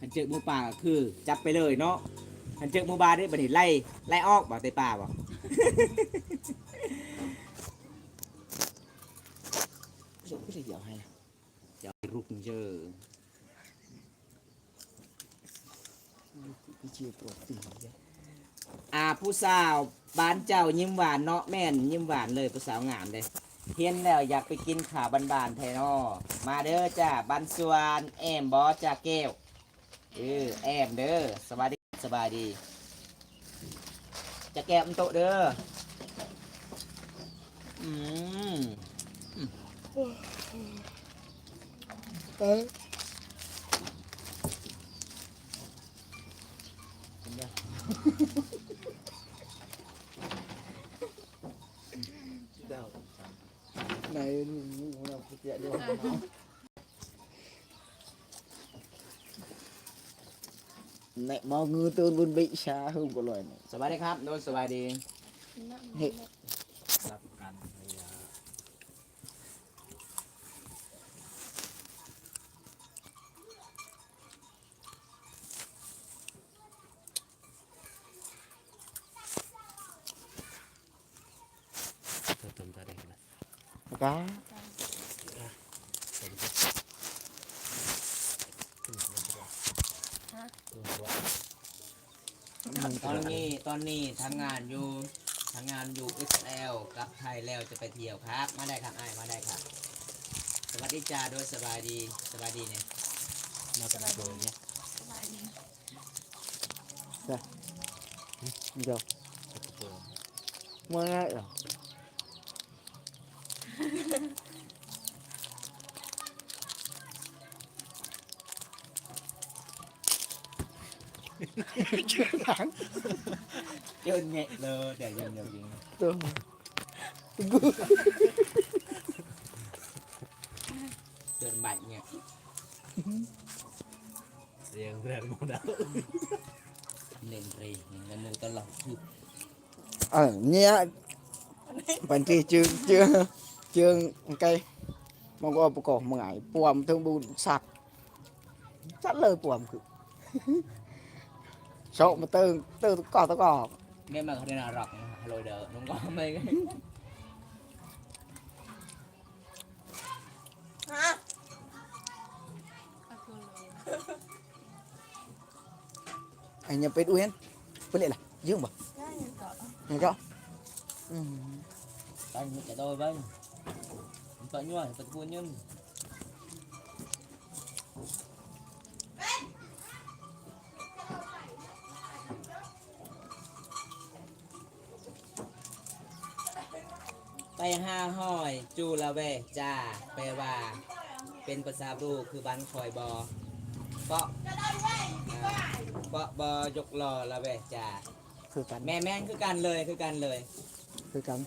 คันเจอหมูป่าก็คือจับไปเลยเนาะคันเจอหมูบาได้บัดนี้ไล่ไล่ออกบ่เตป่าบ่สุดก็จะเดี๋ยวให้นะเดี๋ยวรุกเจอพี่ชื่อปวดตีเยอ่าผู้สาวบ้านเจ้ายิ้มหวานเนาะแม่นยิ้มหวานเลยผู้สาวงามเลยเห็นแล้วอยากไปกินขาบานๆไทยนอมาเด้อจ้าบันสวนแอมบอจ้าแก้ว เออแอมเด้อสบายดีสบายดี จะแก้มโตะเด้ออืมเอ้ยเป็นไงเดาไหนนี่เราเสียด้วย ไหนมองงูตัวบุญบิชาหุ่มก็ลอยเนี่ยสบายดีครับโดนสบายดี เฮ้ยรับกันพยา เธอทำอะไรกันนะ กา ผมจะขึ้นมาตัวตัวตัว ตอนนี้ตอนนี้ทำงานอยู่ทำงานอยู่อิสราเอลกลับไทยแล้วจะไปเที่ยวครับ มาได้ครับไอ้ายมาได้ครับ สวัสดีจ้าโดยสบายดีสบายดีเนี่ยมาเป็นตัวเนี้ยเดี๋ยวเป็นตัวเมื่อไงเหรอชื่อหลัง เดินเงะเลยเดี๋ยวยังเดี๋ยวยิง ตัวกู เดินใบเงี้ย เรียงเรียงหมดแล้ว เล่นเรีเงินมือตลอดคือเออเนี่ยบันที chương chương chương cây mong có bộ cổ mà ngại buồm thương bùn sạc chắc lời buồm cứ sợ mà tư tư cỏ tao cỏ แม่มาเขาได้นาหรอกฮัลโหลเด้อน้องก็ไม่ anh nhập bên uyên với lại là dương bảo nghe rõ ừ. ไปมึงจะโดนไปมึงต่อยยั่วตะกูยืมไป ห้าห้อย จูละเวจ้าแปลว่า เป็นภาษาบรูคือบ้านคอยบอเปาะอ่าเปาะบอยกลอละเวจ้าคือกันแม่แม่นคือกันเลยคือกันเลย คือกัน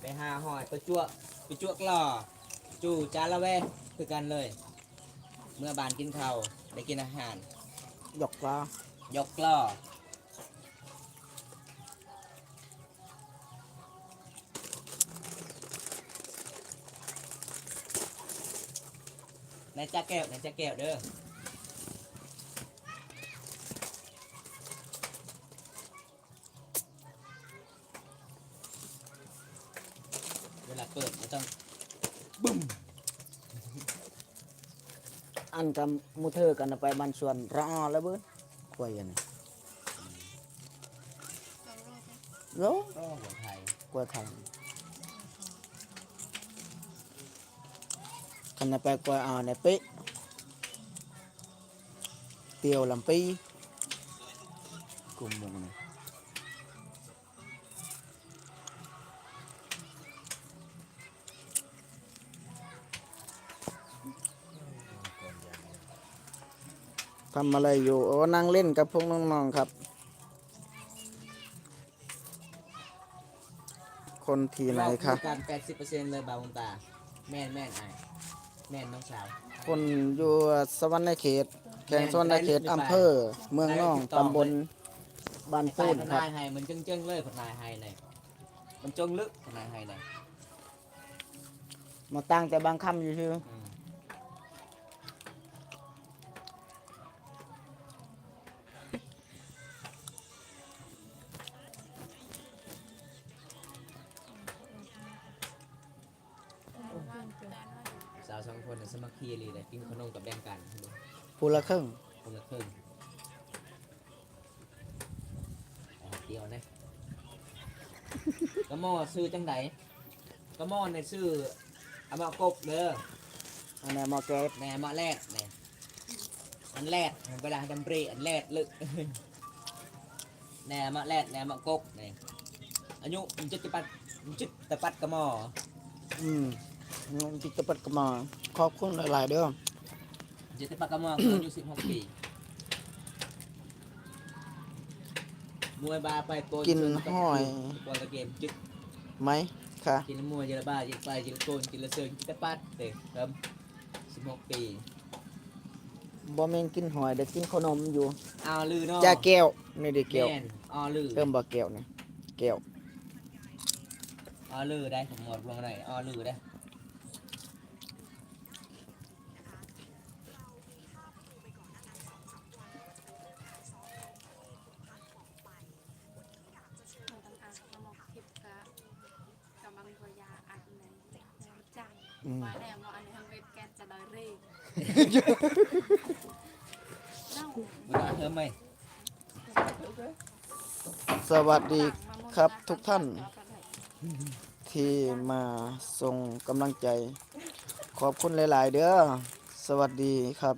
ไปหาหอยไปจั่วไปจั่วกล่อจู่จานละเวคือกันเลย เมื่อบานกินข้าวได้กินอาหาร dọc vào ยกกล่อ ในจ้าแก้วในจ้าแก้วเด้อเวลาเปิดไม่ต้อง ăn cầm mua thơ cần là phải bàn xuân rõ là bớt quay này rồi ก็หัวไทย quay thành cần là phải quay à này pí tiêu làm pi cùng một này Thăm อะไรอยู่โอ้นั่งเล่นกับพวกน้องๆครับ คนทีไหนครับเรากันแปดสิบเปอร์เซ็นต์เลยบาวงตา แม่นแม่นไอาย แม่นน้องสาว คนอยู่สวรรค์เขตแข่งสวรรค์เขตอำเภอ เมืองน่องตำบลบ้านไปปูนพครับนายไฮมันจึงจึงๆเลยพนายไฮในมันจงลึกพนายไฮในมาตั้งแต่บางคำอยู่ชื่ออืม น่ะสามัคคีเลยเลยกินขนมกับแบ่งกันผู้ละครึ่งคนละครึ่งอ๋อเดียวนะกระหมอซื้อจังไดกระหมอในซื้อเอามากบเด้ออันนี้หมอแก๊สแหนมาแรกแหนอันแรกเวลาดำเบรอันแรกลึกแหนมาแรกแหนมากกแหนอายุมันจิตตะปัดมันจิตตะปัดกระหมออืมน้อง จิตปัดกมาขอบคุณหลายๆเด้อจิตตะปัดกระหมอคืออายุสิบหกปีมวยบาไปโกนกินจห้อยบอลตะเกมจิตไหมค่ะกินมวยเยละบาจิตไปจิตโกนจิตละเซิงจิตตะปัดเด็กเริ่มสิบหกปีบ่แม่นกินหอยเด็กกินขนมอยู่เอาลือเนาะจ้าแก้วนี่เด็กแก้วแม่นเอาลือเริ่มบ่แก้วนี่แก้วเอาลือได้ผมหมดลงไหนเอาลือได้ นต้องเพิ่มไหมสวัสดีครับทุกท่านที่มาส่งกำลังใจ ขอบคุณหลาย ๆ เด้อสวัสดีครับ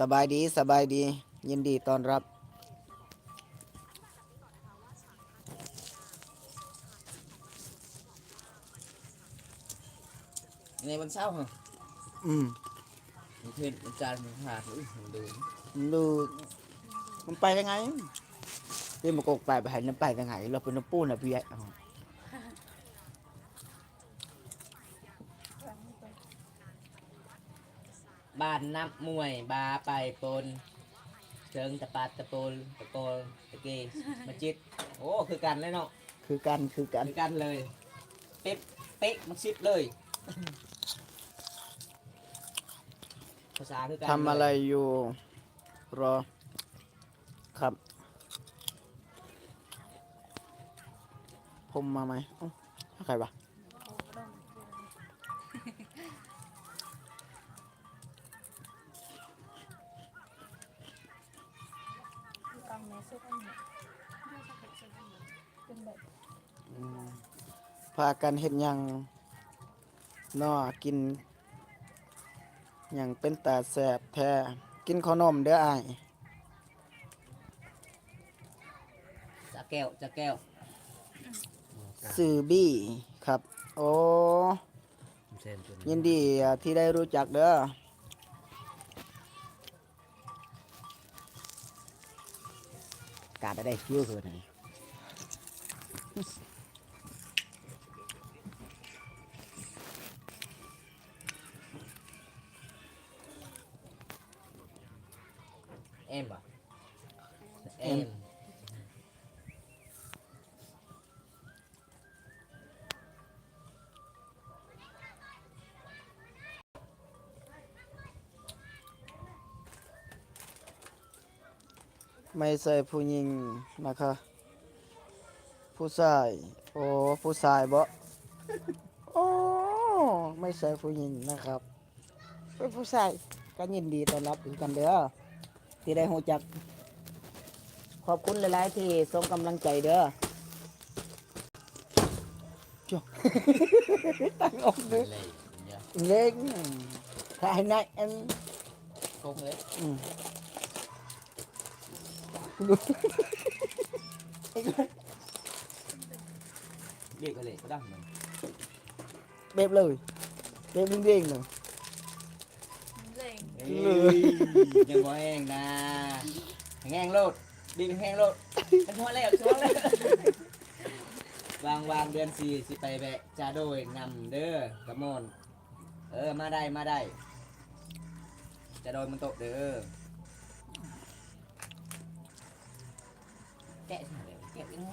สบายดีสบายดี ยินดีต้อนรับ วันเสาร์เหรออืมมันเพื่อนมันจานมันหาดอุ้ยมันดูดู มันไปยังไงที่มันกกไปไปหันมันไปยังไง เราเป็นน้ำปูน่ะพี่ใหญ่อ้าวบ้านน้ำมวยบาไปปนเชิงตะปัดตะโปนตะโกนตะเกมาจิต โอ้คือกันเลยเนาะคือกันคือกันคือกันเลย เป๊ะเป๊ะมันชิดเลยภาษาคือกันทำอะไรอยู่รอครับ ผมมาไหมเอ้าใครวะพากันเห็นยังนอกิน หยังเป็นตาแสบแท้กินขนมเด้ออ้ายจะแก้วจะแก้วสื่อบี้ครับ โอ้เซนจนยินดีอะที่ได้รู้จักเด้อการได้คิวคือไหนเอ็มป่ะเอ็มไม่ใช่ผู้หญิงนะคะผู้ชายโอ้ผู้ชายบ่โอ้ไม่ใช่ผู้หญิงนะครับเป็นผู้ชายก็ยินดีต้อนรับเหมือนกันเด้อ ที่ได้หูจัก ขอบคุณหลายๆที่ส่งกำลังใจเด้อจ้ะตั้งอกด้เลวยยเดี๋ยวเล็กถ่ายในอันโคกเลยอืมเรียกไปเลยก็ได้เหมือนเบบเลยเบบเด้งๆเลย เร่งเอ้ยยังบ่แห้งนะแห้งโลดดีเป็นแห้งโลดเป็นหัวแล้วชัวร์แล้ววางวางเดือนสี่สิไปแบะจาโดยนำเด้อกระมอนเออมาได้มาได้จะโดนมันตกเด้อแกะสิเลยแกะยังไง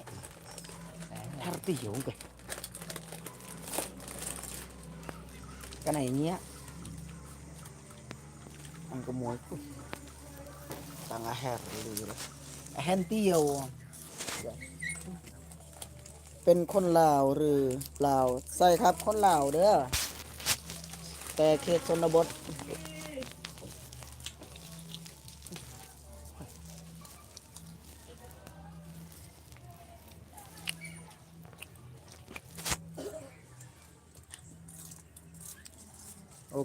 แกะให้ทาร์ตี้ hiểu kìa cái này nhé ăn có muối Ui. tăng a hẹt a hen เตียวเป็นคนลาวหรือลาว ใช่ครับคนลาวเด้อแต่เขตชนบท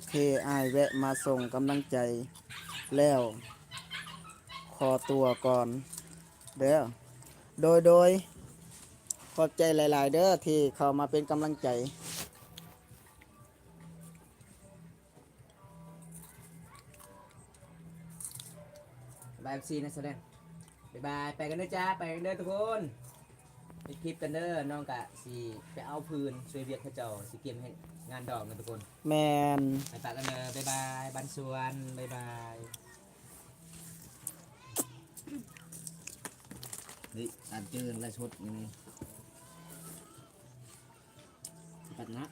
เคอายแวะมาส่งกำลังใจแล้ว ขอตัวก่อน เด้อโดยโดยขอบใจหลาย ๆ เด้อที่เข้ามาเป็นกำลังใจบายซีนะแสดงบ๊ายบายไปกันเด้อจ้าไปกันเด้อทุกคนไปคลิปกันเด้อน้องกะสีไปเอาพื้นช่วยเวียกเขาเจ้าสีเกมให้ งานดอกนะทุกคนแมนไปปะกันเด้อบ๊ายบายบันสวนบ๊ายบายเฮ้ยตัดเจอและชดยังไงปัดนะ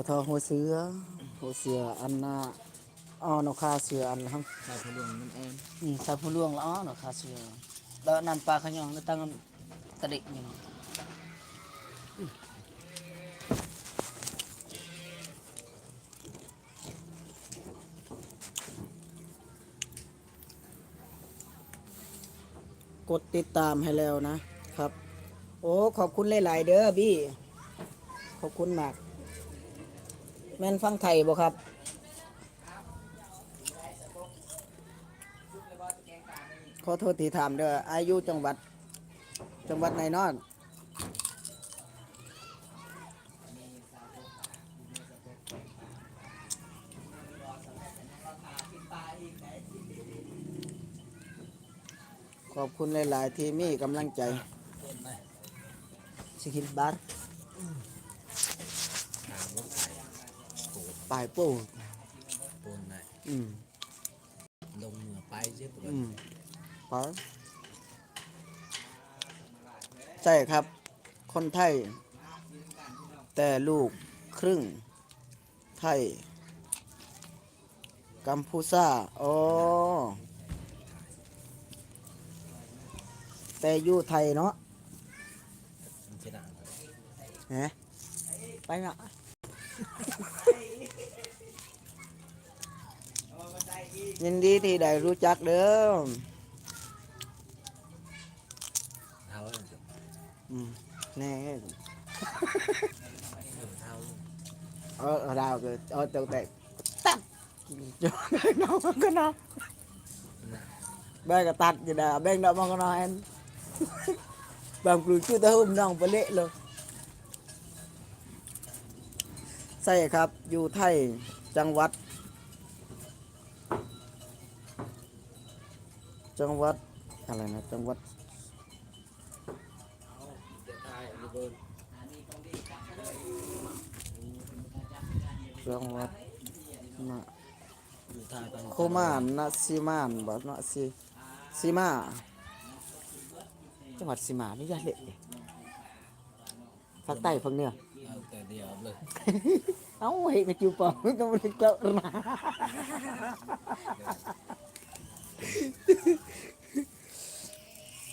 บะทอหัวเสือหัวเสืออันน่ะอ้อนกคาเสืออันนะครับใส่พลุงมันเองนี่ใส่ผู้ล่วงแล้วอ้อนกคาเสือแล้วนั่นปลาขยองแล้วตั้งตะเด็กนี่เนาะกดติดตามให้แล้วนะครับ โอ้ ขอบคุณหลาย ๆ เด้อบี้ ขอบคุณมาก แม่นฟังไทยบ่ครับขอโทษที่ถามเด้ออายุจังหวัด จังหวัดไหนนอนขอบคุณหลาย ๆ ที่มีกำลังใจ สิกินบัตรทางรถไถโปูดปลายปูปูนไหนอืมลงเหนือไปเยอะกว่าอืมไปใช่ครับ คนไทย แต่ลูกครึ่ง ไทย กัมพูชาอ๋อแต่อยู่ไทยเนาะมันชนะฮะไปเนาะ ยินดีที่ได้รู้จักเด้อเท้าเอออืมแน่เท้าเออเอาดาวก็เอาตัวแต่ตัดจ้าน้องก็น้องแบงก็ตัดอยู่ดาแบงดอกมันก็น้องแอนบางปลูกชื่อตะหุ่มน้องไปเละเลยใช่ครับอยู่ไทยจังหวัด จังหวัดอะไรนะจังหวัดจังหวัดนะอยู่ทางตะโคมานนะซีมานบ่นะซีซีมาจังหวัดซีมานี่ยากเละภาคใต้ฝั่งเหนือเอาแต่เดียวเลยเอ้าเห็นกระจิวปองก็ไม่ได้เจ้าหนา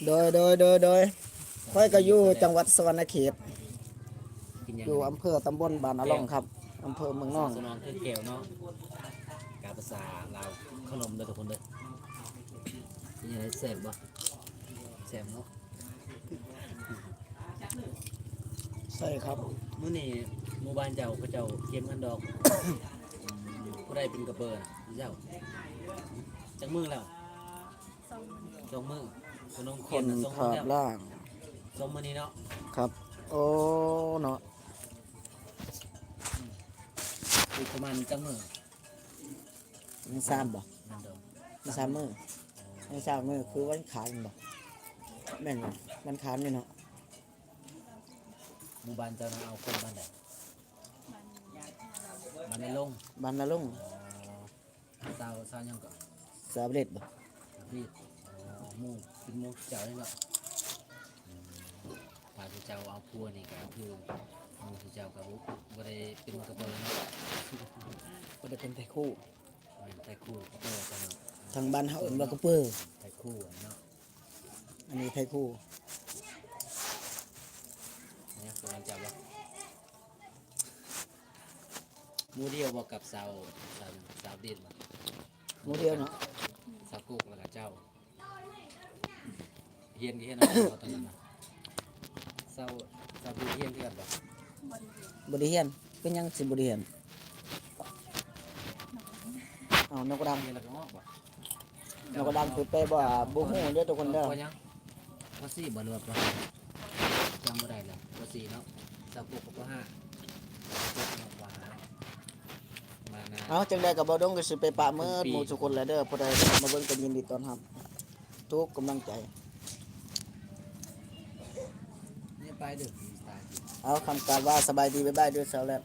โดยโดยโดยโดยค่อยก็อยู่จังหวัดสวรรณเขต กินยังอยู่อำเภอตำบลบานอะล่องครับอำเภอเมืองน่อง สนองคือแก้วเนาะกาภาษาลาวขนมเด้อทุกคนเด้อเป็นยังไงแซ่บบ่แซ่บเนาะใช่ครับ มื้อนี้หมู่บ้านเจ้าเขาเจ้าเก็บเงินดอก ผู้ใดเป็นกระเบิดเจ้าจักมือแล้ว สองมื้อสองมือขนมคเขียนนน่ะสองขามือบแล้วล่าง สองมือนี้เนาะครับ โอ้เนาะอีกประมาณจักมือมันสามบ่นั่นดอกมันสามมือมันสามมือคือวันขานบ่แม่นบ่วันขานนี่เนาะหมู่บ้านเจ้าน่ะเอาคนบ้านใดมันบ้านในลงบานนาลุงสาวสาวยังก็สสาวเล็ดบ่นี่อ๋อ หมู่เป็นหมู่เจ้านี่เนาะอืมพาที่เจ้าเอาพัวนี่ก็คือหมู่ที่เจ้าก็บ่บ่ได้เป็นกระเบอเนาะบ่ได้เป็นไทคู่แม่นไทคู่กระเบอกันเนาะทางบ้านเฮาเอิ้นว่ากระเปื้อไทคู่อะเนาะอันนี้ไทคู่เนี่ยกำลังจับว่าหมู่เดียวบ่กับสาวสาวสาวเด็ดบ่หมูเดียวเนาะสาวกุกแล้วก็เจ้าเฮียนกี่เฮียนเอาตอนนั้นน่ะสาวสาวดูเฮียนเดือนบ่บริเฮียนเป็นหยังสิบ่ได้เฮียนเอานกกระดังเฮียนแล้วก็ออกบ่นกกระดังคือไปบ่บ่ฮู้เด้อทุกคนเด้อพอยังพอสี่บ่รวดบ่จำบ่ได้แล้วพอสี่เนาะสาวกุกก็ห้าสาวกุกเนาะว่าห้ามานาเอาจังได๋ก็บ่ดงก็สิไปปะเมิดหมู่ทุกคนแหละเด้อผู้ใดมาเบิ่งก็ยินดีต้อนรับ ทุกกำลังใจ เด้อายเอาคำกล่าวว่าสบายดีบ๊ายบายด้วยสาวแลบ